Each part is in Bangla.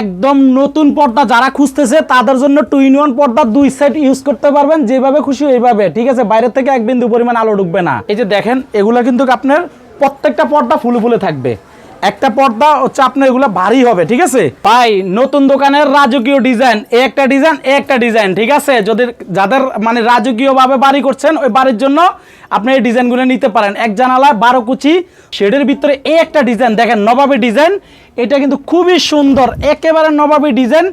একদম নতুন পর্দা যারা খুঁজতেছে, তাদের জন্য টু ইন ওয়ান পর্দা দুই সাইড ইউজ করতে পারবেন, যেভাবে খুশি ওইভাবে। ঠিক আছে? বাইরে থেকে এক বিন্দু পরিমাণ আলো ঢুকবে না। এই যে দেখেন, এগুলা কিন্তু আপনার প্রত্যেকটা পর্দা ফুলে ফুলে থাকবে। একটা পর্দা হচ্ছে আপনার এগুলো ভারী হবে, ঠিক আছে? ভাই, নতুন দোকানের রাজকীয় ডিজাইন, এ একটা ডিজাইন, এ একটা ডিজাইন, ঠিক আছে? যদি যাদের মানে রাজকীয়ভাবে বাড়ি করছেন, ওই বাড়ির জন্য আপনি এই ডিজাইনগুলো নিতে পারেন। এক জানালায় বারো কুচি, শেডের ভিতরে এই একটা ডিজাইন, দেখেন নবাবী ডিজাইন, এটা কিন্তু খুবই সুন্দর, একেবারে নবাবী ডিজাইন,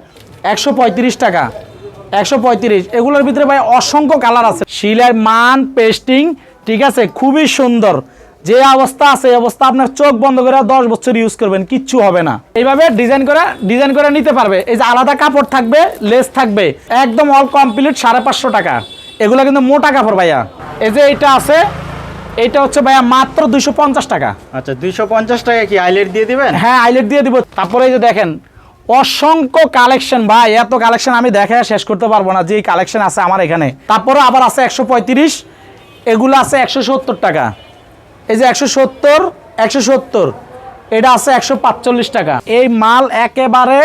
একশো পঁয়ত্রিশ টাকা, একশো পঁয়ত্রিশ। এগুলোর ভিতরে ভাই অসংখ্য কালার আছে। শিলার মান, পেস্টিং, ঠিক আছে? খুবই সুন্দর। যে অবস্থা আছে এই অবস্থা আপনার চোখ বন্ধ করে দশ বছর ইউজ করবেন কিচ্ছু হবে না। এইভাবে ডিজাইন করে ডিজাইন করে নিতে পারবে। এই যে আলাদা কাপড় থাকবে লেস থাকবে একদম অল কমপ্লিট সাড়ে পাঁচশো টাকা। এগুলো কিন্তু মোটা কাপড় ভাইয়া। এই যে এইটা আছে এইটা হচ্ছে ভাইয়া মাত্র দুইশো পঞ্চাশ টাকা। আচ্ছা দুইশো পঞ্চাশ টাকা কি আইলেট দিয়ে দিবেন? হ্যাঁ আইলেট দিয়ে দিব। তারপরে এই যে দেখেন অসংখ্য কালেকশন ভাই এত কালেকশন আমি দেখে শেষ করতে পারব না যে কালেকশন আছে আমার এখানে। তারপরে আবার আছে একশো পঁয়ত্রিশ এগুলো আছে একশো সত্তর টাকা। এই যে একশো সত্তর একশো সত্তর, এটা আছে একশো পাঁচচল্লিশ টাকা। এই মাল একেবারে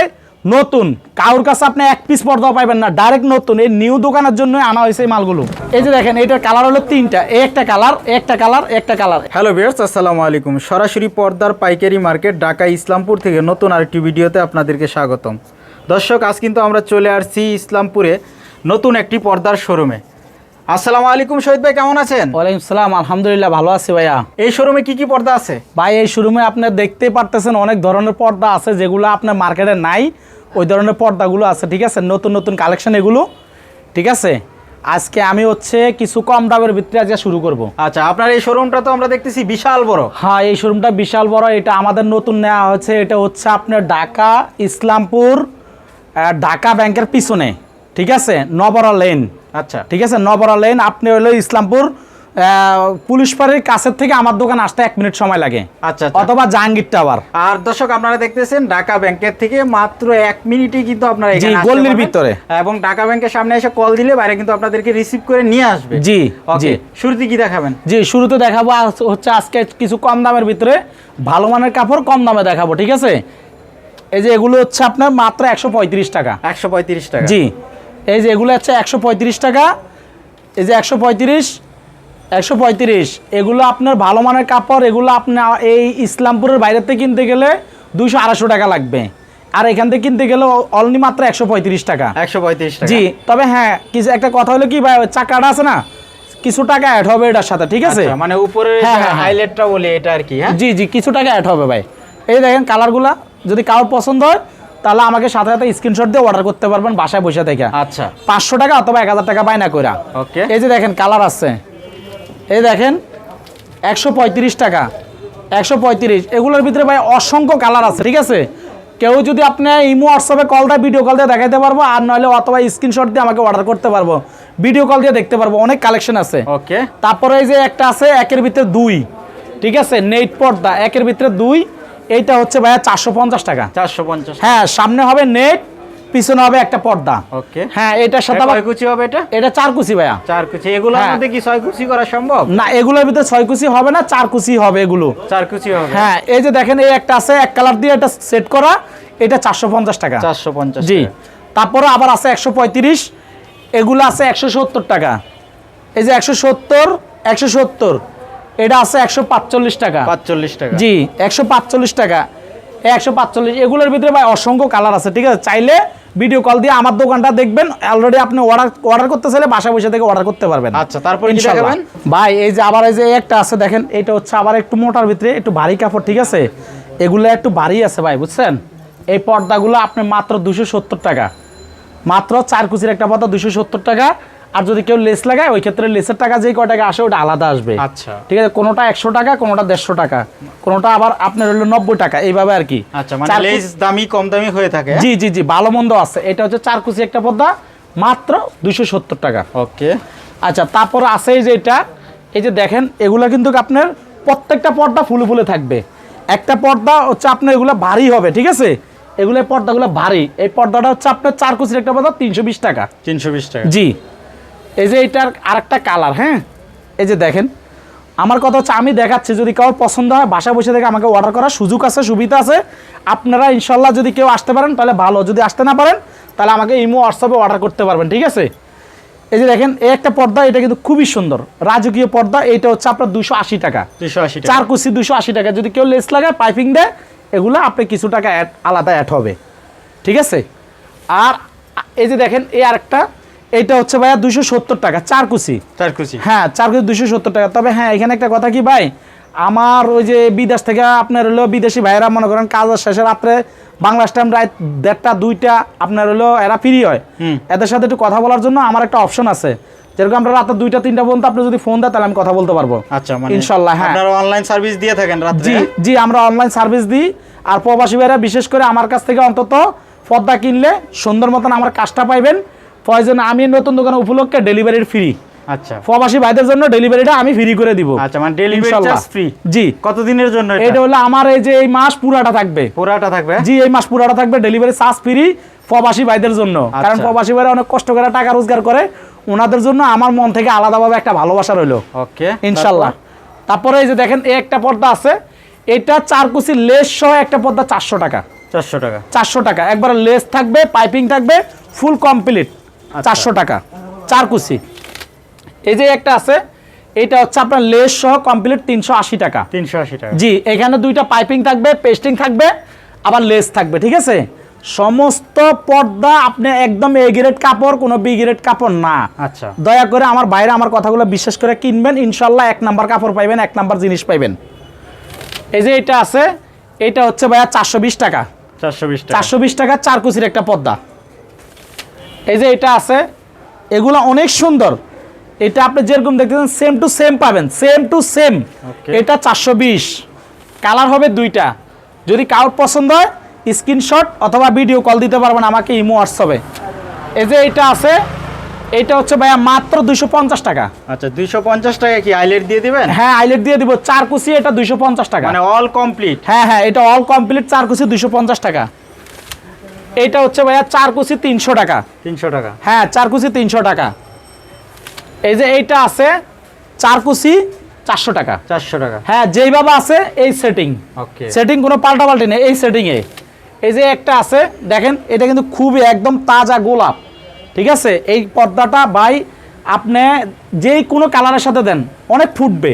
নতুন। কারোর কাছে আপনি এক পিস পর্দাও পাইবেন না ডাইরেক্ট নতুন। এই নিউ দোকানের জন্য আনা হয়েছে এই মালগুলো। এই যে দেখেন এটার কালার হলো তিনটা। একটা কালার একটা কালার একটা কালার হ্যালো বিয়ার্স আসসালামু আলাইকুম। সরাসরি পর্দার পাইকারি মার্কেট ঢাকা ইসলামপুর থেকে নতুন আরেকটি ভিডিওতে আপনাদেরকে স্বাগতম। দর্শক, আজ কিন্তু আমরা চলে আসছি ইসলামপুরে নতুন একটি পর্দার শোরুমে আসসালামু আলাইকুম শহীদ ভাই কেমন আছেন? ওয়ালাইকুম সালাম আলহামদুলিল্লাহ ভালো আছি ভাইয়া। এই শোরুমে কি কি পর্দা আছে? ভাই এই শোরুমে আপনি দেখতেই পারতেছেন অনেক ধরনের পর্দা আছে যেগুলো আপনার মার্কেটে নাই। ওই ধরনের পর্দাগুলো আছে ঠিক আছে? নতুন নতুন কালেকশন এগুলো ঠিক আছে? আজকে আমি হচ্ছে কিছু কম দামের ভিতরে আজকে শুরু করব। আচ্ছা আপনার এই শোরুমটা তো আমরা দেখতেছি বিশাল বড়। হ্যাঁ এই শোরুমটা বিশাল বড় এটা আমাদের নতুন নেওয়া হয়েছে এটা হচ্ছে আপনার ঢাকা ইসলামপুর ঢাকা ব্যাংকের পিছনে ঠিক আছে? নবরা লেন। আচ্ছা ঠিক আছে নবরা লেন আপনি হলো ইসলামপুর পুলিশ পাড়ির কাছের থেকে আমার দোকান আসতে এক মিনিট সময় লাগে। আচ্ছা আচ্ছা। অথবা জাহাঙ্গীর টাওয়ার। আর দর্শক আপনারা দেখতেছেন ঢাকা ব্যাংকের থেকে মাত্র এক মিনিটে কিন্তু আপনারা জি, গল্লির ভিতরে। এবং ঢাকা ব্যাংকের সামনে এসে কল দিলে বাইরে কিন্তু আপনাদেরকে রিসিভ করে নিয়ে আসবে। জি, ওকে জি। শুরুতে কি দেখাবেন? জি শুরুতে দেখাবো হচ্ছে আজকে কিছু কম দামের ভিতরে ভালো মানের কাপড় কম দামে দেখাবো ঠিক আছে? এই যে এগুলো হচ্ছে আপনার মাত্র একশো পঁয়ত্রিশ টাকা। একশো পঁয়ত্রিশ টাকা। জি। এই যে এগুলো হচ্ছে একশো পঁয়ত্রিশ টাকা। এই যে একশো পঁয়ত্রিশ একশো পঁয়ত্রিশ এগুলো আপনার ভালো মানের কাপড় এগুলো আপনার এই ইসলামপুরের বাইরে থেকে কিনতে গেলে দুইশো আড়াইশো টাকা লাগবে। আর এখান থেকে কিনতে গেলে অনলি মাত্র একশো পঁয়ত্রিশ টাকা। একশো পঁয়ত্রিশ জি তবে হ্যাঁ কিছু একটা কথা হলো কি ভাই চাকাটা আছে না কিছু টাকা অ্যাড হবে এটার সাথে ঠিক আছে? আচ্ছা, মানে উপরে। হাইলাইটটা বলি এটা আর কি হ্যাঁ? জি জি কিছু টাকা অ্যাড হবে ভাই। এই দেখেন কালারগুলা যদি কারোর পছন্দ হয় তাহলে আমাকে সাথে সাথে স্ক্রিনশট দিয়ে অর্ডার করতে পারবেন বাসায় বসে থেকে। আচ্ছা। পাঁচশো টাকা অথবা এক হাজার টাকা বায়না কইরা। ওকে। এই যে দেখেন কালার আছে। এই দেখেন একশো পঁয়ত্রিশ টাকা। একশো পঁয়ত্রিশ। এগুলোর ভিতরে ভাই অসংখ্য কালার আছে ঠিক আছে? কেউ যদি আপনি ইমো হোয়াটসঅ্যাপে কল দেয় ভিডিও কল দিয়ে দেখাইতে পারব আর নইলে অথবা স্ক্রিনশট দিয়ে আমাকে অর্ডার করতে পারব। ভিডিও কল দিয়ে দেখতে পারব অনেক কালেকশন আছে। ওকে। তারপরে এই যে একটা আছে একের ভিতরে দুই ঠিক আছে? নেট পর্দা একের ভিতরে দুই এইটা হচ্ছে ভাইয়া চারশো পঞ্চাশ টাকা। চারশো পঞ্চাশ হ্যাঁ সামনে হবে নেট পিছনে হবে একটা পর্দা। ওকে। হ্যাঁ এটার সাথে আবার কুচি হবে এটা? এটা চার কুচি ভাইয়া। চার কুচি এগুলোর হ্যাঁ। মধ্যে কি ছয় কুচি করা সম্ভব? না এগুলোর ভিতরে ছয় কুচি হবে না চার কুচি হবে এগুলো। চার কুচি হবে। হ্যাঁ এই যে দেখেন এই একটা আছে এক কালার দিয়ে এটা সেট করা এটা চারশো পঞ্চাশ টাকা। চারশো পঞ্চাশ জি। তারপরে আবার আছে একশো পঁয়ত্রিশ এগুলো আছে একশো সত্তর টাকা। এই যে একশো সত্তর একশো সত্তর। এটা আছে একশো পাঁচচল্লিশ টাকা। পাঁচচল্লিশ টাকা। জি একশো পাঁচচল্লিশ টাকা। একশো পাঁচচল্লিশ এগুলোর ভিতরে ভাই অসংখ্য কালার আছে ঠিক আছে? চাইলে ভিডিও কল দিয়ে আমার দোকানটা দেখবেন অলরেডি আপনি অর্ডার অর্ডার করতে চাইলে বাসা বসে থেকে অর্ডার করতে পারবেন। আচ্ছা, তারপরে দেখাবেন? ভাই এই যে আবার এই যে একটা আছে দেখেন এটা হচ্ছে আবার একটু মোটার ভিতরে একটু ভারী কাপড় ঠিক আছে? এগুলো একটু ভারী আছে ভাই বুঝছেন? এই পর্দাগুলো আপনি মাত্র দুশো সত্তর টাকা। মাত্র চার কুচির একটা পর্দা দুশো সত্তর টাকা। আর যদি কেউ লেস লাগায় ওই ক্ষেত্রে লেসের টাকা যেই কয় টাকা আসে ওটা আলাদা আসবে। আচ্ছা। ঠিক আছে? কোনোটা একশো টাকা কোনোটা দেড়শো টাকা। কোনোটা আবার আপনার হলো নব্বই টাকা এইভাবে আর কি। আচ্ছা মানে লেস দামি কম দামি হয়ে থাকে। জি জি জি ভালো মন্দ আছে। এটা হচ্ছে চার কুচি একটা পর্দা মাত্র দুশো সত্তর টাকা। ওকে। আচ্ছা তারপর আছে এই যে এটা। এই যে দেখেন এগুলা কিন্তু আপনার প্রত্যেকটা পর্দা ফুলে ফুলে থাকবে। একটা পর্দা হচ্ছে আপনার এগুলো ভারী হবে ঠিক আছে? এগুলো পর্দাগুলো ভারী। এই পর্দাটা হচ্ছে আপনার চার কুচির একটা পর্দা তিনশো বিশ টাকা। তিনশো বিশ টাকা। জি। এই যে এটার আরেকটা কালার হ্যাঁ? এই যে দেখেন আমার কথা হচ্ছে আমি দেখাচ্ছি যদি কারোর পছন্দ হয় বাসা বসে থেকে আমাকে অর্ডার করার সুযোগ আছে সুবিধা আছে আপনারা ইনশাল্লাহ যদি কেউ আসতে পারেন তাহলে ভালো যদি আসতে না পারেন তাহলে আমাকে ইমো হোয়াটসঅ্যাপে অর্ডার করতে পারবেন ঠিক আছে? এই যে দেখেন এই একটা পর্দা এটা কিন্তু খুবই সুন্দর রাজকীয় পর্দা এইটা হচ্ছে আপনার দুশো আশি টাকা। দুশো আশি চার কুচি দুশো আশি টাকা যদি কেউ লেস লাগায় পাইপিং দেয় এগুলো আপনি কিছু টাকা অ্যাড আলাদা অ্যাড হবে ঠিক আছে? আর এই যে দেখেন এই আরেকটা এইটা হচ্ছে ভাইয়া দুশো সত্তর টাকা চার কুচি। চার কুচি। হ্যাঁ চার কেজি দুশো সত্তর টাকা। তবে হ্যাঁ এখানে একটা কথা কি ভাই? আমার ওই যে বিদেশ থেকে আপনার হলো বিদেশি ভাইয়েরা মনে করেন কাজের শেষে রাত্রে বাংলাদেশ টাইম রাত দেড়টা দুইটা আপনার হলো এরা ফ্রি হয়। এদের সাথে একটু কথা বলার জন্য আমার একটা অপশন আছে। যেরকম আমরা রাতে দুইটা তিনটা পর্যন্ত আপনি যদি ফোন দেন তাহলে আমি কথা বলতে পারব। আচ্ছা মানে ইনশাল্লাহ হ্যাঁ। আপনারা অনলাইন সার্ভিস দিয়ে থাকেন জি জি আমরা অনলাইন সার্ভিস দিই। আর প্রবাসী ভাইরা বিশেষ করে আমার কাছ থেকে অন্তত পর্দা কিনলে সুন্দর মতন আমার কাজটা পাইবেন। প্রয়োজনে আমি নতুন দোকানে উপলক্ষে ডেলিভারির ফ্রি আচ্ছা। প্রবাসী ভাইদের জন্য ডেলিভারিটা আমি ফ্রি করে দিব। আচ্ছা মানে ডেলিভারি। চার্জ ফ্রি জি। কতদিনের জন্য এটা? এটা হলো আমার এই যে এই মাস পুরাটা থাকবে। পুরাটা থাকবে? জি এই মাস পুরাটা থাকবে ডেলিভারি চার্জ ফ্রি প্রবাসী ভাইদের জন্য। কারণ আচ্ছা। প্রবাসী ভাইরা অনেক কষ্ট করে টাকা রোজগার করে। ওনাদের জন্য আমার মন থেকে আলাদাভাবে একটা ভালোবাসা রইল। ওকে। ইনশাল্লাহ। তারপরে এই যে দেখেন এই একটা পর্দা আছে। এটা চার কুচি লেস সহ একটা পর্দা চারশো টাকা। চারশো টাকা। চারশো টাকা। একবার লেস থাকবে পাইপিং থাকবে ফুল কমপ্লিট চারশো টাকা। চার কুচি। এই যে একটা আছে এটা হচ্ছে আপনার লেস সহ কমপ্লিট তিনশো আশি টাকা। তিনশো আশি টাকা। জি এখানে দুইটা পাইপিং থাকবে পেস্টিং থাকবে আবার লেস থাকবে ঠিক আছে? সমস্ত পর্দা আপনি একদম এ গ্রেড কাপড় কোনো বি গ্রেড কাপড় না। আচ্ছা। দয়া করে আমার বাইরে আমার কথাগুলো বিশ্বাস করে কিনবেন ইনশাল্লাহ এক নাম্বার কাপড় পাইবেন এক নাম্বার জিনিস পাইবেন। এই যে এটা আছে এটা হচ্ছে ভাইয়া চারশো বিশ টাকা। চারশো বিশ টাকা। চারশো বিশ টাকা চার কুচির একটা পর্দা। এই যে এটা আছে এগুলো অনেক সুন্দর। এটা আপনি যেরকম দেখতেছেন সেম টু সেম পাবেন সেম টু সেম এটা চারশো বিশ। কালার হবে দুইটা। যদি কাউর পছন্দ হয় স্ক্রিনশট অথবা ভিডিও কল দিতে পারবেন আমাকে ইমো হোয়াটসঅ্যাপে। এই যে এটা আছে এটা হচ্ছে ভাইয়া মাত্র দুইশো পঞ্চাশ টাকা। আচ্ছা দুইশো পঞ্চাশ টাকা কি আইলেট দিয়ে দিবেন? হ্যাঁ আইলেট দিয়ে দিব। চার কুচি এটা দুইশো পঞ্চাশ টাকা। মানে অল কমপ্লিট হ্যাঁ হ্যাঁ এটা অল কমপ্লিট চার কুচি দুইশো পঞ্চাশ টাকা। এইটা হচ্ছে ভাইয়া চার কুচি তিনশো টাকা। তিনশো টাকা। হ্যাঁ চার কুচি তিনশো টাকা। এই যে এইটা আছে চার কুচি চারশো টাকা। চারশো টাকা। হ্যাঁ যেইভাবে আছে এই সেটিং ওকে। সেটিং কোনো পাল্টাপাল্টি নেই এই সেটিংয়ে এই যে একটা আছে দেখেন এটা কিন্তু খুবই একদম তাজা গোলাপ। ঠিক আছে? এই পর্দাটা ভাই আপনি যেই কোনো কালারের সাথে দেন অনেক ফুটবে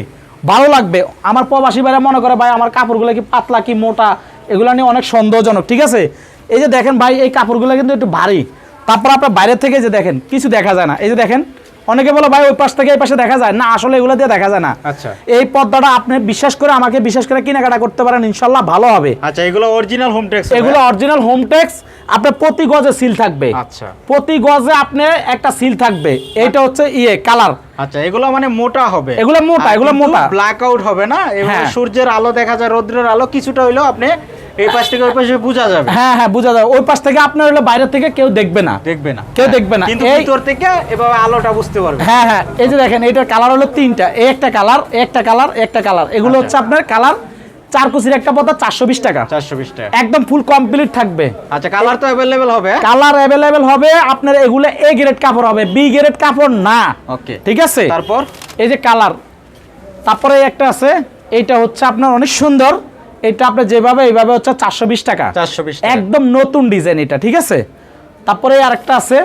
ভালো লাগবে। আমার প্রবাসী ভাইরা মনে করে ভাই আমার কাপড়গুলো কি পাতলা কি মোটা? এগুলো নিয়ে অনেক সন্দেহজনক ঠিক আছে? এই যে দেখেন ভাই এই কাপড়গুলো কিন্তু একটু ভারী। তারপর আপনার বাইরে থেকে যে দেখেন কিছু দেখা যায় না। এই যে দেখেন অনেকে বলে ভাই ওই পাশ থেকে এই পাশে দেখা যায়। না আসলে এগুলো দিয়ে দেখা যায় না। আচ্ছা। এই পর্দাটা আপনি বিশ্বাস করে আমাকে বিশ্বাস করে কেনাকাটা করতে পারেন ইনশাল্লাহ ভালো হবে। আচ্ছা এগুলো অরিজিনাল হোম টেক্স এগুলো অরিজিনাল হোম টেক্স আপনার প্রতি গজে সিল থাকবে। আচ্ছা। প্রতি গজে আপনি একটা সিল থাকবে। এটা হচ্ছে ইয়ে কালার আচ্ছা এগুলো মানে মোটা হবে। এগুলো মোটা, এগুলো মোটা। ব্ল্যাক আউট হবে না। এবং হ্যাঁ। সূর্যের আলো দেখা যায় রৌদ্রের আলো কিছুটা হইলেও আপনি এই পাশ থেকে ওই পাশে বোঝা যাবে। হ্যাঁ হ্যাঁ বোঝা যায় ওই পাশ থেকে আপনার হলো বাইরে থেকে কেউ দেখবে না। দেখবে না। কেউ দেখবে না। কিন্তু ভিতর থেকে এভাবে আলোটা বুঝতে পারবে। হ্যাঁ হ্যাঁ এই যে দেখেন এটার কালার হলো তিনটা। এই একটা কালার একটা কালার একটা কালার এগুলো আচ্ছা। হচ্ছে আপনার কালার চার কুচির একটা চারশো বিশ টাকা। চারশো বিশ টাকা। একদম ফুল কমপ্লিট থাকবে। আচ্ছা কালার তো অ্যাভেলেবেল হবে। কালার অ্যাভেলেবেল হবে আপনার এগুলো এ গ্রেড কাপড় হবে বি গ্রেড কাপড় না। ওকে ঠিক আছে? তারপর? এই যে কালার তারপরে একটা আছে এইটা হচ্ছে আপনার অনেক সুন্দর। এটা আপনার যেভাবে এইভাবে হচ্ছে চারশো বিশ টাকা। চারশো বিশ একদম নতুন ডিজাইন এটা ঠিক আছে? তারপরে আরেকটা আছে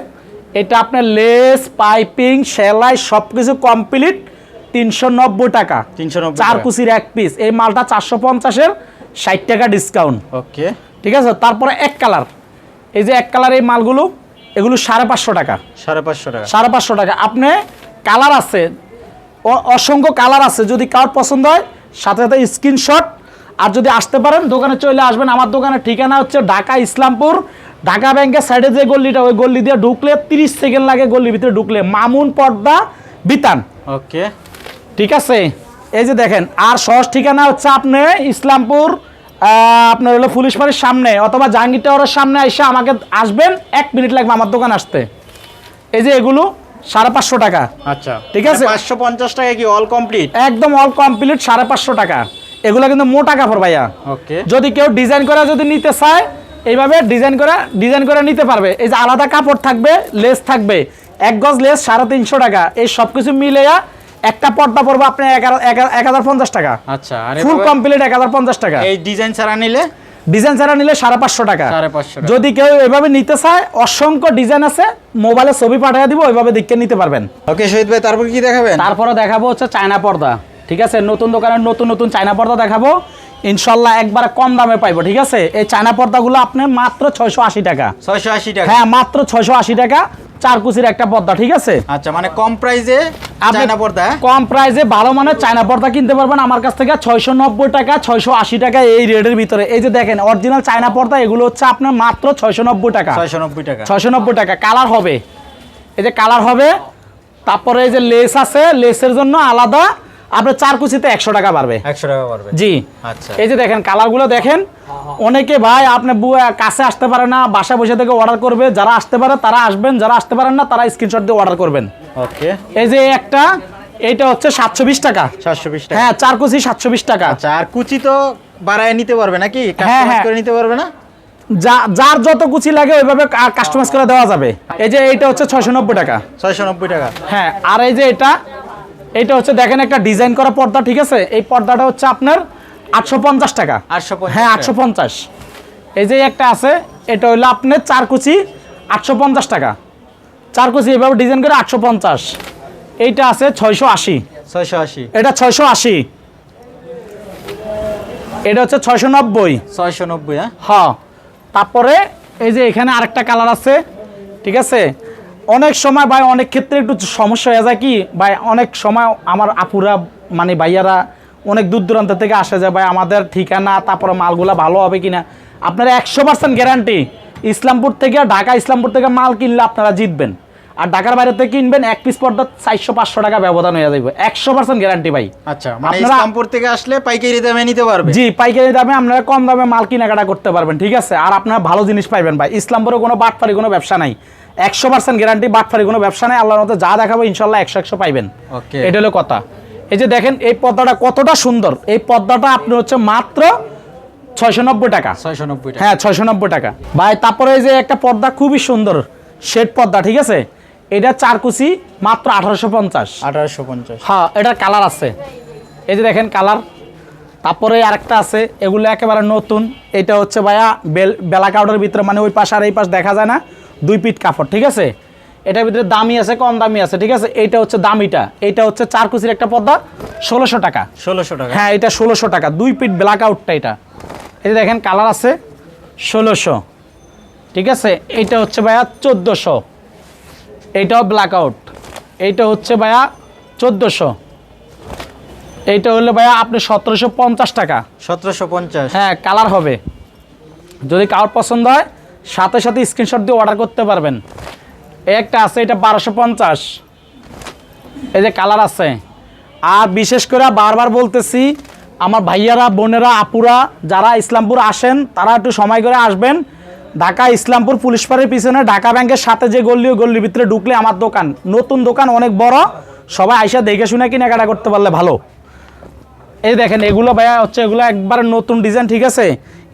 এটা আপনার লেস পাইপিং সেলাই সব কিছু কমপ্লিট তিনশো নব্বই টাকা। তিনশো নব্বই চার কুচির এক পিস। এই মালটা চারশো পঞ্চাশের ষাট টাকা ডিসকাউন্ট ওকে। ঠিক আছে? তারপরে এক কালার। এই যে এক কালার এই মালগুলো এগুলো সাড়ে পাঁচশো টাকা। সাড়ে পাঁচশো টাকা। সাড়ে পাঁচশো টাকা। আপনি কালার আছে অসংখ্য কালার আছে যদি কার পছন্দ হয় সাথে সাথে স্ক্রিনশট আর যদি আসতে পারেন দোকানে চলে আসবেন। আমার দোকানের ঠিকানা হচ্ছে ঢাকা ইসলামপুর। ঢাকা ব্যাংকের সাইডে যে গল্লিটা ওই গল্লি দিয়ে ঢুকলে তিরিশ সেকেন্ড লাগে গল্লির ভিতরে ঢুকলে। মামুন পর্দা বিতান। ওকে। ঠিক আছে? এই যে দেখেন আর সহজ ঠিকানা হচ্ছে আপনি ইসলামপুর আপনার হলো পুলিশ বাড়ির সামনে অথবা জাহাঙ্গীর টাওয়ারের সামনে এসে আমাকে আসবেন। এক মিনিট লাগবে আমার দোকান আসতে। এই যে এগুলো সাড়ে পাঁচশো টাকা। আচ্ছা। ঠিক আছে। পাঁচশো পঞ্চাশ টাকা কি অল কমপ্লিট একদম অল কমপ্লিট সাড়ে পাঁচশো টাকা। এগুলো কিন্তু মোটা কাপড় ভাইয়া। ওকে। যদি কেউ ডিজাইন করে যদি নিতে চায় এইভাবে ডিজাইন করে ডিজাইন করে নিতে পারবে। এই যে আলাদা কাপড় থাকবে লেস থাকবে। এক গজ লেস সাড়ে তিনশো টাকা। এই সব কিছু মিলেয়া একটা পর্দা পড়বে আপনি এক হাজার পঞ্চাশ টাকা। আচ্ছা ফুল কমপ্লিট এক হাজার পঞ্চাশ টাকা। এই ডিজাইন ছাড়া নিলে? ডিজাইন ছাড়া নিলে সাড়ে পাঁচশো টাকা। সাড়ে পাঁচশো টাকা। যদি কেউ এভাবে নিতে চায় অসংখ্য ডিজাইন আছে মোবাইলে ছবি পাঠিয়ে দিব ওইভাবে দেখে নিতে পারবেন। ওকে শহীদ ভাই তারপর কি দেখাবেন? তারপরে দেখাবো হচ্ছে চায়না পর্দা। ঠিক আছে? নতুন দোকানের নতুন নতুন চায়না পর্দা দেখাবো। ইনশাল্লাহ একবার কম দামে পাইবো ঠিক আছে? এই চায়না পর্দাগুলো আপনি মাত্র ছয়শো আশি টাকা। ছয়শো আশি টাকা। হ্যাঁ মাত্র ছয়শো আশি টাকা চার কুচির একটা পর্দা ঠিক আছে? আচ্ছা মানে কম চায়না পর্দা? হ্যাঁ? কম প্রাইসে ভালো মানের চায়না পর্দা কিনতে পারবেন আমার কাছ থেকে ছয়শো নব্বই টাকা ছয়শো আশি টাকা এই রেটের ভিতরে। এই যে দেখেন অরিজিনাল চায়না পর্দা এগুলো হচ্ছে আপনার মাত্র ছয়শো নব্বই টাকা। ছয়শো নব্বই টাকা। ছয়শো নব্বই টাকা। কালার হবে। এই যে কালার হবে তারপরে এই যে লেস আছে লেসের জন্য আলাদা আপনার চার কুচিতে একশো টাকা বাড়বে। একশো টাকা পড়বে জি। আচ্ছা। এই যে দেখেন কালারগুলো দেখেন অনেকে ভাই আপনি কাছে আসতে পারে না বাসা বসে থেকে অর্ডার করবে যারা আসতে পারে তারা আসবেন যারা আসতে পারেন না তারা স্ক্রিনশট দিয়ে অর্ডার করবেন। ওকে। এই যে একটা এইটা হচ্ছে সাতশো বিশ টাকা। সাতশো বিশ টাকা। হ্যাঁ চার কুচি সাতশো বিশ টাকা। আচ্ছা আর কুচি তো বাড়ায় নিতে পারবে নাকি? হ্যাঁ, হ্যাঁ। করে নিতে পারবে না? যা- যার যত কুচি লাগে ওইভাবে কাস্টমাইজ করে দেওয়া যাবে। এই যে এইটা হচ্ছে ছয়শো নব্বই টাকা। ছয়শো নব্বই টাকা। হ্যাঁ আর এই যে এটা এটা হচ্ছে দেখেন একটা ডিজাইন করা পর্দা ঠিক আছে? এই পর্দাটা হচ্ছে আপনার আটশো পঞ্চাশ টাকা। আটশো হ্যাঁ আটশো পঞ্চাশ। এই যে একটা আছে এটা হইল আপনার চার কুচি আটশো পঞ্চাশ টাকা। চার কুচি এভাবে ডিজাইন করে আটশো পঞ্চাশ। এইটা আছে ছয়শো আশি। ছয়শো আশি। এটা ছয়শো আশি। এটা হচ্ছে ছয়শো নব্বই। ছয়শো নব্বই হ্যাঁ? হ্যাঁ। তারপরে এই যে এখানে আরেকটা কালার আছে ঠিক আছে? অনেক সময় ভাই, অনেক ক্ষেত্রে একটু সমস্যা হয়ে যায় কি, ভাই, অনেক সময় আমার আপুরা মানে ভাইয়ারা অনেক দূর দূরান্ত থেকে আসে যায় ভাই, আমাদের ঠিকানা, তারপরে মালগুলা ভালো হবে কিনা? আপনারা একশো পার্সেন্ট গ্যারান্টি ইসলামপুর থেকে, ঢাকা, ইসলামপুর থেকে মাল কিনলে আপনারা জিতবেন। আর ঢাকার বাইরে থেকে কিনবেন এক পিস পর্দা চারশো পাঁচশো টাকা ব্যবধান হয়ে যাবে একশো পার্সেন্ট গ্যারান্টি ভাই। আচ্ছা মানে ইসলামপুর থেকে আসলে পাইকারি দামে নিতে পারবে। জি পাইকারি দামে আপনারা কম দামে মাল কেনাকাটা করতে পারবেন ঠিক আছে? আর আপনারা ভালো জিনিস পাইবেন ভাই। ইসলামপুরে কোনো বাটফারি কোনো ব্যবসা নাই। একশো পার্সেন্ট গ্যারান্টি বাটফারি কোনো ব্যবসা নাই। আল্লাহর মতো যা দেখাবো ইনশাল্লাহ একশো একশো পাইবেন. এটা হলো কথা। এই যে দেখেন এই পর্দাটা কতটা সুন্দর। এই পর্দাটা আপনি হচ্ছে মাত্র ছয়শো নব্বই টাকা। ছয়শো নব্বই টাকা। হ্যাঁ ছয়শো নব্বই টাকা। ভাই তারপরে এই যে একটা পর্দা খুবই সুন্দর শেড পর্দা ঠিক আছে? এটা চার কুচি মাত্র আঠারোশো পঞ্চাশ। আঠারোশো পঞ্চাশ। হ্যাঁ এটার কালার আছে। এই যে দেখেন কালার তারপরে আরেকটা আছে এগুলো একেবারে নতুন। এটা হচ্ছে ভাইয়া বেল বেলা কাউডের ভিতরে মানে ওই পাশ আর এই পাশ দেখা যায় না দুই পিট কাপড় ঠিক আছে? এটার ভিতরে দামি আছে কম দামি আছে ঠিক আছে? এইটা হচ্ছে দামিটা। এইটা হচ্ছে চার কুচির একটা পর্দা ষোলোশো টাকা। ষোলোশো টাকা। হ্যাঁ এটা ষোলোশো টাকা দুই পিট ব্ল্যাক আউটটা এটা। এই যে দেখেন কালার আছে ষোলোশো। ঠিক আছে? এইটা হচ্ছে ভাইয়া চোদ্দোশো। এইটাও ব্ল্যাক আউট এইটা হচ্ছে ভাইয়া চোদ্দোশো। এইটা হলো ভাইয়া আপনি সতেরোশো পঞ্চাশ টাকা। সতেরোশো পঞ্চাশ। হ্যাঁ কালার হবে। যদি কারোর পছন্দ হয় সাথে সাথে স্ক্রিনশট দিয়ে অর্ডার করতে পারবেন। একটা আছে এটা বারোশো পঞ্চাশ। এই যে কালার আছে। আর বিশেষ করে বারবার বলতেছি আমার ভাইয়ারা বোনেরা আপুরা যারা ইসলামপুর আসেন তারা একটু সময় করে আসবেন। ঢাকা ইসলামপুর পুলিশ পাড়ের পিছনে ঢাকা ব্যাংকের সাথে যে গল্লি ওই গল্লির ভিতরে ঢুকলে আমার দোকান। নতুন দোকান অনেক বড় সবাই আইসা দেখে শুনে কেনাকাটা করতে পারলে ভালো। এই দেখেন এগুলো ভাইয়া হচ্ছে এগুলো একবার নতুন ডিজাইন ঠিক আছে?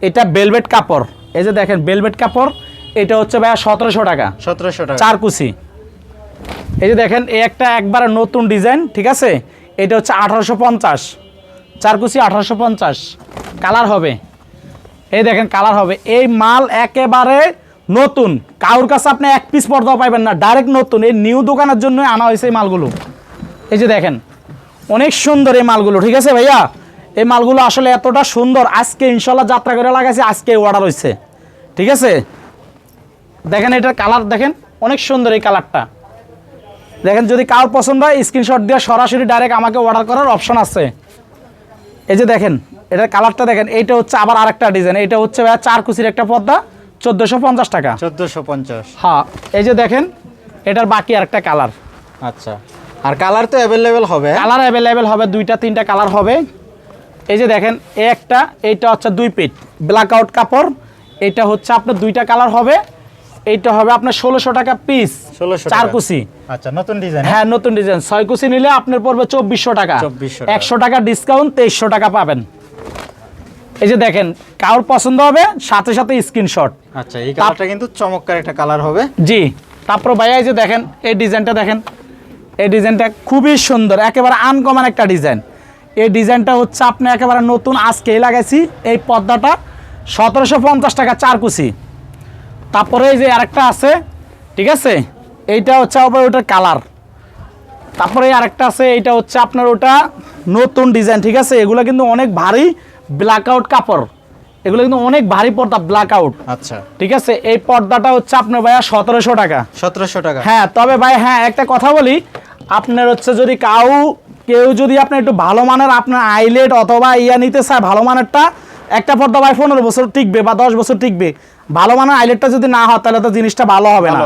এটা বেলভেট কাপড়। এই যে দেখেন বেলভেট কাপড় এটা হচ্ছে ভাইয়া সতেরোশো টাকা। সতেরোশো টাকা। চার কুচি। এই যে দেখেন এই একটা একবার নতুন ডিজাইন ঠিক আছে? এটা হচ্ছে আঠারোশো পঞ্চাশ। চার কুচি আঠারোশো পঞ্চাশ। কালার হবে। এই দেখেন কালার হবে। এই মাল একেবারে নতুন। কারোর কাছে আপনি এক পিস পর্দাও পাইবেন না ডাইরেক্ট নতুন। এই নিউ দোকানের জন্য আনা হয়েছে এই মালগুলো। এই যে দেখেন, অনেক সুন্দর এই মালগুলো, ঠিক আছে ভাইয়া? এই মালগুলো আসলে এতটা সুন্দর, আজকে ইনশাল্লাহ যাত্রা করে লাগাইছে, আজকে অর্ডার হয়েছে ঠিক আছে? দেখেন এটার কালার দেখেন, অনেক সুন্দর এই কালারটা দেখেন যদি কার পছন্দ হয় স্ক্রিনশট দিয়ে সরাসরি ডাইরেক্ট আমাকে অর্ডার করার অপশন আছে। এই যে দেখেন এটার কালারটা দেখেন এইটা হচ্ছে আবার আরেকটা ডিজাইন এটা হচ্ছে ভাইয়া চার কুচির একটা পর্দা চোদ্দোশো পঞ্চাশ টাকা। চোদ্দোশো পঞ্চাশ। হ্যাঁ এই যে দেখেন এটার বাকি আরেকটা কালার। আচ্ছা আর কালার তো অ্যাভেলেবেল হবে? কালার অ্যাভেলেবেল হবে দুইটা তিনটা কালার হবে। এই যে দেখেন এই একটা এইটা হচ্ছে দুই পিট ব্ল্যাক আউট কাপড় এটা হচ্ছে আপনার দুইটা কালার হবে। এইটা হবে আপনার ষোলোশো টাকা পিস ষোলোশো চার কুচি। আচ্ছা নতুন ডিজাইন হ্যাঁ? নতুন ডিজাইন ছয় কুচি নিলে আপনার পড়বে চব্বিশশো টাকা। একশো টাকা ডিসকাউন্ট তেইশশো টাকা পাবেন। এই যে দেখেন কারোর পছন্দ হবে সাথে সাথে স্ক্রিনশট আচ্ছা এই কালারটা কিন্তু চমৎকার একটা কালার হবে। জি তারপর ভাইয়া এই যে দেখেন এই ডিজাইনটা দেখেন। এই ডিজাইনটা খুবই সুন্দর একেবারে আনকমন একটা ডিজাইন এই ডিজাইনটা হচ্ছে আপনি একেবারে নতুন আজকেই লাগাইছি এই পর্দাটা সতেরোশো পঞ্চাশ টাকা চার কুচি। তারপরে এই যে আরেকটা আছে ঠিক আছে? এইটা হচ্ছে আবার ওটার কালার তারপরে আরেকটা আছে এইটা হচ্ছে আপনার ওটা নতুন ডিজাইন ঠিক আছে? এগুলো কিন্তু অনেক ভারী ব্ল্যাক আউট কাপড়। এগুলো কিন্তু অনেক ভারী পর্দা ব্ল্যাক আউট আচ্ছা। ঠিক আছে? এই পর্দাটা হচ্ছে আপনার ভাইয়া সতেরোশো টাকা। সতেরোশো টাকা। হ্যাঁ তবে ভাই হ্যাঁ একটা কথা বলি। আপনার হচ্ছে যদি কাউ কেউ যদি আপনি একটু ভালো মানের আপনার আইলেট অথবা ইয়া নিতে চায় ভালো মানেরটা একটা পর্দা ভাই পনেরো বছর টিকবে বা দশ বছর টিকবে ভালো মানের আইলেটটা যদি না হয় তাহলে তো জিনিসটা ভালো হবে না।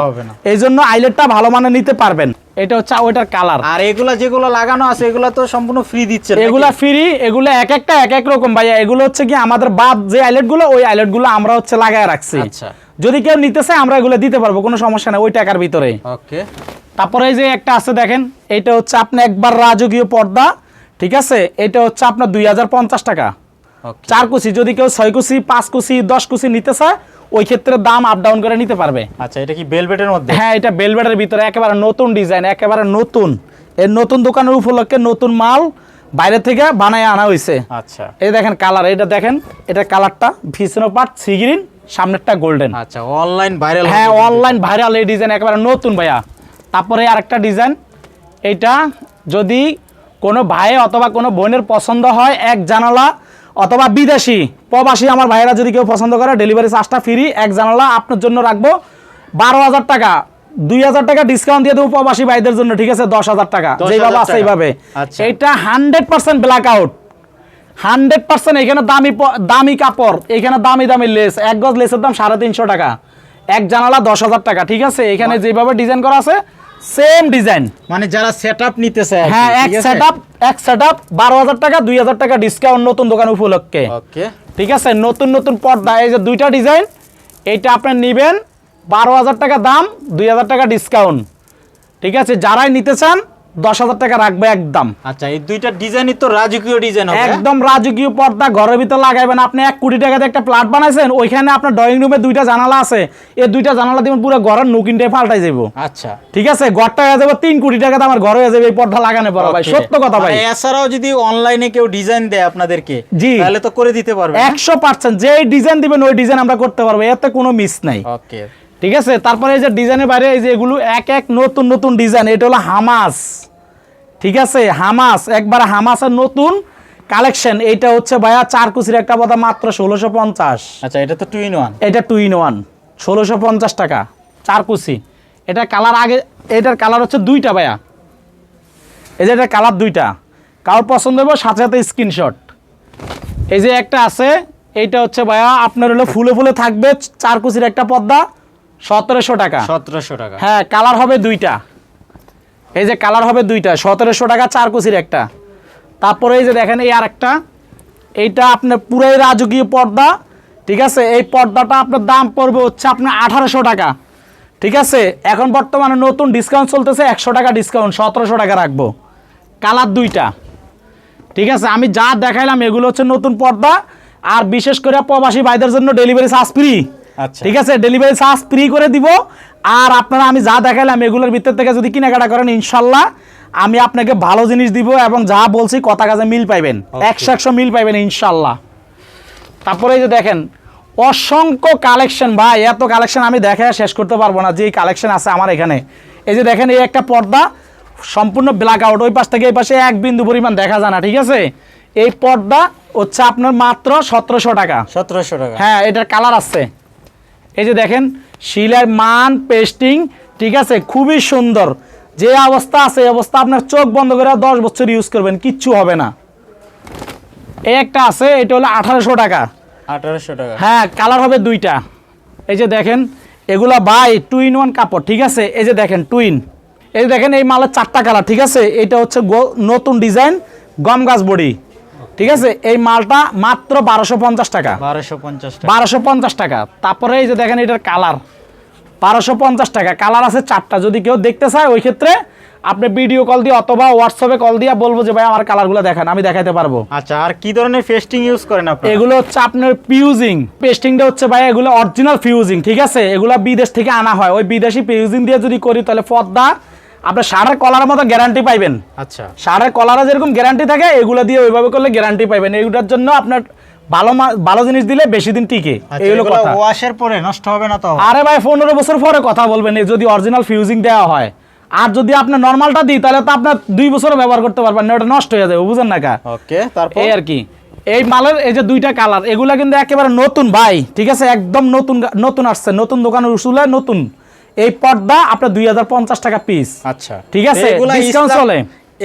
এই জন্য আইলেটটা ভালো মানের নিতে পারবেন। এটা হচ্ছে ওইটার কালার আর এগুলা যেগুলো লাগানো আছে এগুলা তো সম্পূর্ণ ফ্রি দিচ্ছে এগুলা ফ্রি এগুলো এক একটা এক এক রকম ভাইয়া। এগুলো হচ্ছে কি আমাদের বাদ যে আইলেটগুলো ওই আইলেটগুলো আমরা হচ্ছে লাগায় রাখছি। আচ্ছা। যদি কেউ নিতে চায় আমরা এগুলো দিতে পারব কোনো সমস্যা নেই ওই টাকার ভিতরে। ওকে। তারপরে এই যে একটা আছে দেখেন এটা হচ্ছে আপনার একবার রাজকীয় পর্দা ঠিক আছে? এটা হচ্ছে আপনার দুই হাজার পঞ্চাশ টাকা। চার কুচি যদি কেউ ছয় কুচি পাঁচ কুচি দশ কুচি নিতে চায় ওই ক্ষেত্রে দাম আপ ডাউন করে নিতে পারবে। আচ্ছা এটা কি বেলভেটের মধ্যে? হ্যাঁ এটা বেলভেটের ভিতরে একেবারে নতুন ডিজাইন একেবারে নতুন। এর নতুন দোকানের উপলক্ষে নতুন মাল বাইরে থেকে বানায় আনা হয়েছে আচ্ছা। এই দেখেন কালার এটা দেখেন এটা কালারটা ভিসনো পাট সি গ্রিন সামনেরটা গোল্ডেন আচ্ছা অনলাইন ভাইরাল হ্যাঁ অনলাইন ভাইরাল এই ডিজাইন একেবারে নতুন ভাইয়া। তারপরে আরেকটা ডিজাইন এটা যদি কোনো ভাই অথবা কোনো বোনের পছন্দ হয় এক জানালা অথবা বিদেশি প্রবাসী আমার ভাইয়েরা যদি কেউ পছন্দ করে ডেলিভারি চার্জটা ফ্রি এক জানালা আপনার জন্য রাখব। বারো হাজার টাকা দুই হাজার টাকা ডিসকাউন্ট দিয়ে দেবো প্রবাসী ভাইদের জন্য ঠিক আছে? দশ হাজার টাকা। যেভাবে আছে এইভাবে। এইটা hundred percent black out hundred percent এখানে দামি দামি কাপড় এখানে দামি দামি লেস এক গজ লেসের দাম সাড়ে তিনশো টাকা। এক জানালা দশ হাজার টাকা ঠিক আছে? এখানে যেভাবে ডিজাইন করা আছে সেম ডিজাইন মানে যারা সেটআপ নিতে চায় হ্যাঁ এক ঠিক সেট আপ এক সেট আপ বারো হাজার টাকা দুই হাজার টাকা ডিসকাউন্ট নতুন দোকান উপলক্ষে। ওকে ঠিক আছে? নতুন নতুন পর্দা এই যে দুইটা ডিজাইন এইটা আপনি নেবেন বারো হাজার টাকা দাম দুই হাজার টাকা ডিসকাউন্ট ঠিক আছে? যারাই নিতে চান দশ হাজার টাকা রাখবে একদম। আচ্ছা এই দুইটা ডিজাইনই তো রাজকীয় ডিজাইন হ্যাঁ? একদম রাজকীয় পর্দা ঘরের ভিতর লাগাইবেন। আপনি এক কোটি টাকাতে একটা প্লাট বানাইছেন ওইখানে আপনার ড্রয়িং রুমে দুইটা জানালা আছে। এই দুইটা জানালা দিবেন পুরো ঘরের নুকিনটাই পাল্টাই যাব আচ্ছা। ঠিক আছে? ঘরটা হয়ে যাবে তিন কোটি টাকাতে আমার ঘরে হয়ে যাবে এই পর্দা লাগানো পড়া ভাই। সত্য কথা ভাই। মানে এছাড়াও যদি অনলাইনে কেউ ডিজাইন দেয় আপনাদেরকে জি। তাহলে তো করে দিতে পারবে একশো পার্সেন্ট যে ডিজাইন দিবেন ওই ডিজাইন আমরা করতে পারব এতে কোনো মিস নাই। ওকে ঠিক আছে? তারপরে এই যে ডিজাইনের বাইরে এই যে এগুলো এক এক নতুন নতুন ডিজাইন এটা হলো হামাস। ঠিক আছে? হামাস একবার হামাসের নতুন কালেকশন এইটা হচ্ছে ভাইয়া চার কুচির একটা কথা মাত্র ষোলোশো পঞ্চাশ। আচ্ছা এটা তো টু ইন ওয়ান এটা টু ইন ওয়ান ষোলোশো পঞ্চাশ টাকা চার কুচি এটা কালার আগে এটার কালার হচ্ছে দুইটা ভাইয়া। এই যে এটার কালার দুইটা। কারোর পছন্দ হবে সাথে সাথে স্ক্রিনশট এই যে একটা আছে এইটা হচ্ছে ভাইয়া আপনার হলো ফুলে ফুলে থাকবে চার কুচির একটা পর্দা সতেরোশো টাকা। সতেরোশো টাকা। হ্যাঁ কালার হবে দুইটা। এই যে কালার হবে দুইটা, সতেরোশো টাকা চার কুচির একটা। তারপরে এই যে দেখেন এই আরেকটা, এইটা আপনার পুরাই রাজকীয় পর্দা, ঠিক আছে? এই পর্দাটা আপনার দাম পড়বে হচ্ছে আপনার আঠারোশো টাকা, ঠিক আছে? এখন বর্তমানে নতুন ডিসকাউন্ট চলতেছে একশো টাকা ডিসকাউন্ট সতেরোশো টাকা রাখব। কালার দুইটা, ঠিক আছে? আমি যা দেখাইলাম এগুলো হচ্ছে নতুন পর্দা, আর বিশেষ করে প্রবাসী ভাইদের জন্য ডেলিভারি চার্জ ফ্রি ঠিক আছে ডেলিভারি চার্জ ফ্রি করে দিব। আর আপনারা আমি যা দেখাইলাম এগুলোর ভিতর থেকে যদি কেনাকাটা করেন ইনশাল্লাহ আমি আপনাকে ভালো জিনিস দিব এবং যা বলছি কথা কাজে মিল পাইবেন। একশো একশো মিল পাইবেন ইনশাল্লাহ। তারপরে এই যে দেখেন অসংখ্য কালেকশন ভাই এত কালেকশন আমি দেখে শেষ করতে পারব না যে কালেকশন আছে আমার এখানে। এই যে দেখেন এই একটা পর্দা সম্পূর্ণ ব্ল্যাক আউট ওই পাশ থেকে এই পাশে এক বিন্দু পরিমাণ দেখা যায় না ঠিক আছে? এই পর্দা হচ্ছে আপনার মাত্র সতেরোশো টাকা। সতেরোশো টাকা। হ্যাঁ এটার কালার আছে। এই যে দেখেন শিলার মান পেস্টিং ঠিক আছে? খুবই সুন্দর। যে অবস্থা আছে এই অবস্থা আপনার চোখ বন্ধ করে দশ বছর ইউজ করবেন কিচ্ছু হবে না। এই একটা আছে এটা হলো আঠারোশো টাকা। আঠারোশো টাকা। হ্যাঁ কালার হবে দুইটা। এই যে দেখেন এগুলা বাই টু ইন ওয়ান কাপড় ঠিক আছে? এই যে দেখেন টুইন এই যে দেখেন এই মালের চারটা কালার ঠিক আছে? এটা হচ্ছে নতুন ডিজাইন গম গাছ বডি। ঠিক আছে? এই মালটা মাত্র বারোশো পঞ্চাশ টাকা। বারোশো পঞ্চাশ টাকা। বারোশো পঞ্চাশ টাকা। তারপরে এই যে দেখেন এটার কালার। বারোশো পঞ্চাশ টাকা। কালার আছে চারটা। যদি কেউ দেখতে চায় ওই ক্ষেত্রে আপনি ভিডিও কল দিয়ে অথবা হোয়াটসঅ্যাপে কল দিয়ে বলব যে ভাই আমার কালারগুলো দেখান আমি দেখাতে পারব। আচ্ছা আর কি ধরনের ফেস্টিং ইউজ করেন আপনি এগুলো হচ্ছে আপনার পিউজিং পেস্টিংটা হচ্ছে ভাই এগুলো অরিজিনাল ফিউজিং ঠিক আছে? এগুলো বিদেশ থেকে আনা হয়। ওই বিদেশি পিউজিং দিয়ে যদি করি তাহলে পর্দা আপনার সারের কলার মতো গ্যারান্টি পাইবেন। আচ্ছা। সারের কলারে যেরকম গ্যারান্টি থাকে এগুলো দিয়ে ওইভাবে করলে গ্যারান্টি পাইবেন। এইগুলোর জন্য আপনার ভালো ভালো জিনিস দিলে বেশি দিন টিকে। আচ্ছা এই হলো এগুলো কথা। ওয়াশের পরে নষ্ট হবে না তো? আরে ভাই পনেরো বছর পরে কথা বলবেন যদি অরিজিনাল ফিউজিং দেওয়া হয়। আর যদি আপনার নর্মালটা দিই তাহলে তো আপনার দুই বছরও ব্যবহার করতে পারবেন না ওটা নষ্ট হয়ে যাবে বুঝেন না কা? ওকে তারপর? এই আর কি। এই মালের এই যে দুইটা কালার এগুলা কিন্তু একেবারে নতুন ভাই ঠিক আছে? একদম নতুন নতুন আসছে নতুন দোকানের উসুলে নতুন। এই পর্দা আপনার দুই হাজার পঞ্চাশ টাকা পিস আচ্ছা। ঠিক আছে, এগুলা চলে।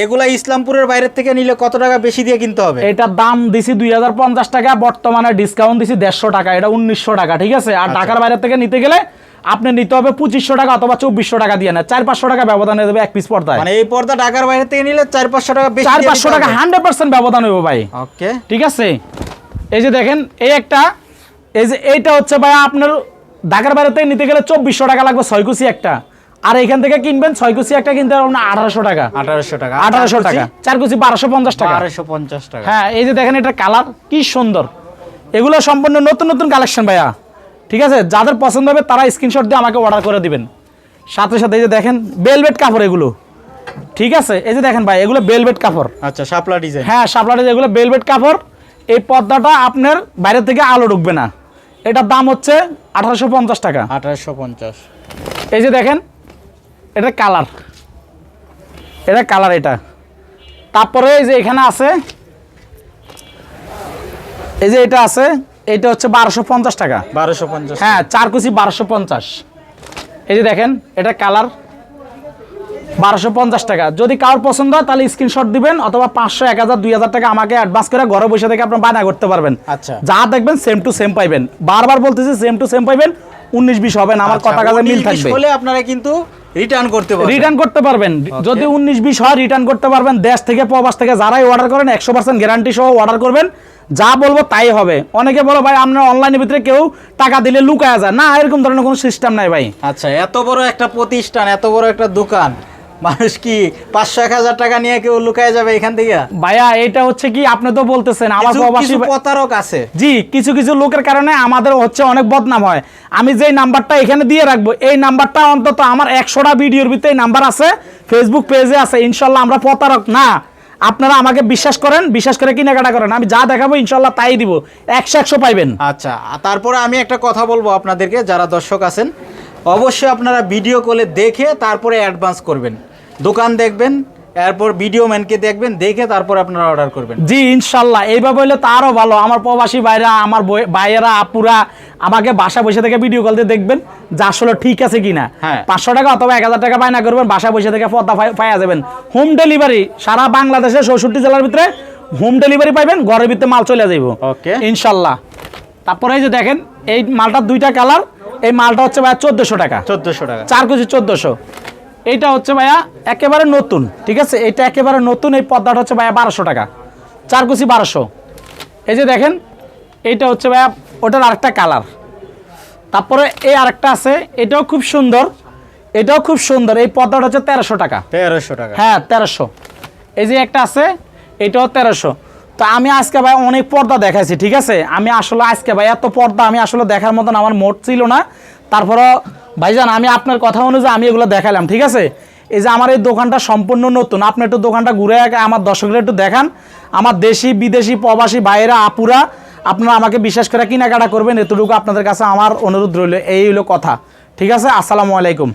এগুলা ইসলামপুরের বাইরে থেকে নিলে কত টাকা বেশি দিয়ে কিনতে হবে? এটার দাম দিছি দুই হাজার পঞ্চাশ টাকা বর্তমানে ডিসকাউন্ট দিছি দেড়শো টাকা এটা উনিশশো টাকা ঠিক আছে? আর ঢাকার বাইরে থেকে নিতে গেলে আপনি নিতে হবে পঁচিশশো টাকা অথবা চব্বিশশো টাকা দিয়ে না চার পাঁচশো টাকা ব্যবধান হয়ে যাবে এক পিস পর্দায়। মানে এই পর্দা ঢাকার বাইরে থেকে নিলে চার পাঁচশো টাকা চার পাঁচশো টাকা হান্ড্রেড পার্সেন্ট ব্যবধান হইব ভাই। ওকে। ঠিক আছে? এই যে দেখেন এই একটা এই যে এইটা হচ্ছে ভাই আপনার ঢাকার বাইরে থেকে নিতে গেলে চব্বিশশো টাকা লাগবে ছয় কুচি একটা। আর এখান থেকে কিনবেন ছয় কুচি একটা কিনতে পারবেন আঠারোশো টাকা। আঠারোশো টাকা। আঠারোশো টাকা। চার কুচি বারোশো পঞ্চাশ টাকা। বারোশো পঞ্চাশ টাকা। হ্যাঁ এই যে দেখেন এটা কালার কি সুন্দর। এগুলো সম্পূর্ণ নতুন নতুন কালেকশন ভাইয়া। ঠিক আছে? যাদের পছন্দ হবে তারা স্ক্রিনশট দিয়ে আমাকে অর্ডার করে দিবেন। সাথে সাথে এই যে দেখেন বেলভেট কাপড় এগুলো। ঠিক আছে? এই যে দেখেন ভাই এগুলো বেলভেট কাপড়। আচ্ছা শাপলা ডিজাইন হ্যাঁ সাপলাটে এগুলো বেলভেট কাপড়। এই পর্দাটা আপনার বাইরে থেকে আলো ঢুকবে না। এটার দাম হচ্ছে আঠারোশো পঞ্চাশ টাকা। আঠারোশো পঞ্চাশ। এই যে দেখেন এটা কালার। এটা কালার এটা। তারপরে এই যে এখানে আছে এই যে এটা আছে এটা হচ্ছে বারোশো পঞ্চাশ টাকা। বারোশো পঞ্চাশ। হ্যাঁ চার কুচি বারোশো পঞ্চাশ। এই যে দেখেন এটা কালার। বারোশো পঞ্চাশ টাকা। যদি কারোর পছন্দ হয় তাহলে স্ক্রিনশট দিবেন অথবা পাঁচশো এক হাজার দুই হাজার টাকা আমাকে অ্যাডভান্স করে ঘরে বসে থেকে আপনার বায়না করতে পারবেন। আচ্ছা। যা দেখবেন সেম টু সেম পাইবেন। বারবার বলতেছি সেম টু সেম পাইবেন উনিশ বিশ হবে না আমার আচ্ছা, কথা কাজে মিল থাকবে। হলে আপনারা কিন্তু রিটার্ন করতে পারবেন। রিটার্ন করতে পারবেন। যদি উনিশ বিশ হয় রিটার্ন করতে পারবেন। দেশ থেকে প্রবাস থেকে যারাই অর্ডার করেন একশো পার্সেন্ট গ্যারান্টি সহ অর্ডার করবেন। যা বলব তাই হবে। অনেকে বলো ভাই আপনার অনলাইনের ভিতরে কেউ টাকা দিলে লুকায়া যায়। না এরকম ধরনের কোনো সিস্টেম নাই ভাই। আচ্ছা এত বড় একটা প্রতিষ্ঠান এত বড় একটা দোকান মানুষ কি পাঁচশো এক হাজার টাকা নিয়ে কেউ লুকায় যাবে এখান থেকে? ভাইয়া এটা হচ্ছে কি আপনি তো বলতেছেন আমার প্রবাসী প্রতারক আছে। জি কিছু কিছু লোকের কারণে আমাদের হচ্ছে অনেক বদনাম হয়। আমি যেই নাম্বারটা এখানে দিয়ে রাখব এই নাম্বারটা অন্তত আমার একশোটা ভিডিওর ভিতরে নাম্বার আছে ফেসবুক পেজে আছে ইনশাল্লাহ আমরা প্রতারক না। আপনারা আমাকে বিশ্বাস করেন বিশ্বাস করে কেনাকাটা করেন আমি যা দেখাবো ইনশাল্লাহ তাই দিব একশো একশো পাইবেন। আচ্ছা তারপরে আমি একটা কথা বলব আপনাদেরকে যারা দর্শক আছেন। অবশ্যই আপনারা ভিডিও কলে দেখে তারপরে অ্যাডভান্স করবেন। দোকান দেখবেন এরপর ভিডিও ম্যানকে দেখবেন দেখে তারপর আপনারা অর্ডার করবেন। জি ইনশাল্লাহ। এইভাবে হলে তো আরও ভালো। আমার প্রবাসী ভাইরা আমার ভাইয়েরা আপুরা আমাকে বাসা বসে থেকে ভিডিও কল দিয়ে দেখবেন যা আসলে ঠিক আছে কিনা। হ্যাঁ। পাঁচশো টাকা অথবা এক হাজার টাকা বায়না করবেন বাসা বসে থেকে পদ্মা পাইয়া যাবেন। হোম ডেলিভারি সারা বাংলাদেশে চৌষট্টি জেলার ভিতরে হোম ডেলিভারি পাইবেন ঘরের ভিতরে মাল চলে যাইব। ওকে। ইনশাল্লাহ। তারপরে এই যে দেখেন এই মালটার দুইটা কালার এই মালটা হচ্ছে ভাইয়া চোদ্দশো টাকা। চোদ্দোশো টাকা। চার কেজি চোদ্দশো। এইটা হচ্ছে ভাইয়া একেবারে নতুন ঠিক আছে? এটা একেবারে নতুন এই পদ্মাটা হচ্ছে ভাইয়া বারোশো টাকা। চার কুচি বারোশো। এই যে দেখেন এইটা হচ্ছে ভাইয়া ওটার আরেকটা কালার। তারপরে এই আরেকটা আছে এটাও খুব সুন্দর এটাও খুব সুন্দর। এই পদ্মাটা হচ্ছে তেরোশো টাকা। তেরোশো টাকা। হ্যাঁ তেরোশো। এই যে একটা আছে এটাও তেরোশো। তো আমি আজকে ভাই অনেক পর্দা দেখাইছি, ঠিক আছে? আমি আসলে আজকে ভাই এত পর্দা আমি আসলে দেখার মতন আমার মোট ছিল না। তারপরও ভাইজান, আমি আপনার কথা অনুযায়ী আমি এগুলো দেখালাম, ঠিক আছে? এই যে আমার এই দোকানটা সম্পূর্ণ নতুন। আপনি একটু দোকানটা ঘুরে আগে আমার দর্শকরা একটু দেখান। আমার দেশি, বিদেশি, প্রবাসী ভাইয়েরা, আপুরা, আপনারা আমাকে বিশ্বাস করে কেনাকাটা করবেন। এতটুকু আপনাদের কাছে আমার অনুরোধ রইল, এই হলো কথা। ঠিক আছে? আসসালামু আলাইকুম।